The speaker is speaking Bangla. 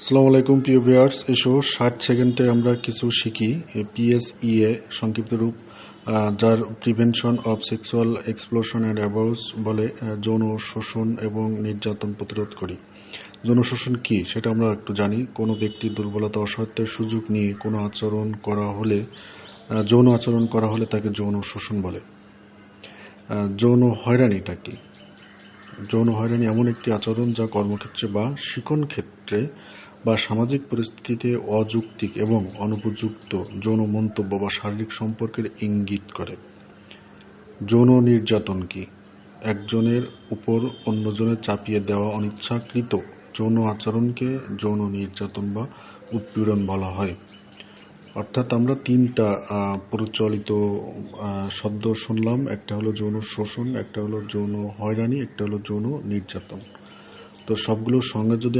আসসালামু আলাইকুম, প্রিয় ভিউয়ার্স। এসো, ষাট সেকেন্ডে আমরা কিছু শিখি। পিএসইএ সংক্ষিপ্ত রূপ যার prevention of sexual explosion and abuse বলে যৌন শোষণ এবং নির্যাতন প্রতিরোধ করি। যৌন শোষণ কি, সেটা আমরা একটু জানি। কোনো ব্যক্তির দুর্বলতা, অসহায়ত্বের সুযোগ নিয়ে কোনো আচরণ করা হলে যৌন আচরণ করা হলে তাকে যৌন শোষণ বলে। যৌন হয়রানিটা কি? যৌন হয়রানি এমন একটি আচরণ যা কর্মক্ষেত্রে বা শিকন ক্ষেত্রে বা সামাজিক পরিস্থিতিতে অযৌক্তিক এবং অনুপযুক্ত যৌন মন্তব্য বা শারীরিক সম্পর্কের ইঙ্গিত করে। যৌন নির্যাতন কি? একজনের উপর অন্যজনের চাপিয়ে দেওয়া অনিচ্ছাকৃত যৌন আচরণকে যৌন নির্যাতন বা উৎপীড়ন বলা হয়। অর্থাৎ আমরা তিনটা প্রচলিত শব্দ শুনলাম। একটা হলো যৌন শোষণ, একটা হলো যৌন হয়রানি, একটা হলো যৌন নির্যাতন। তো সবগুলোর সঙ্গে যদি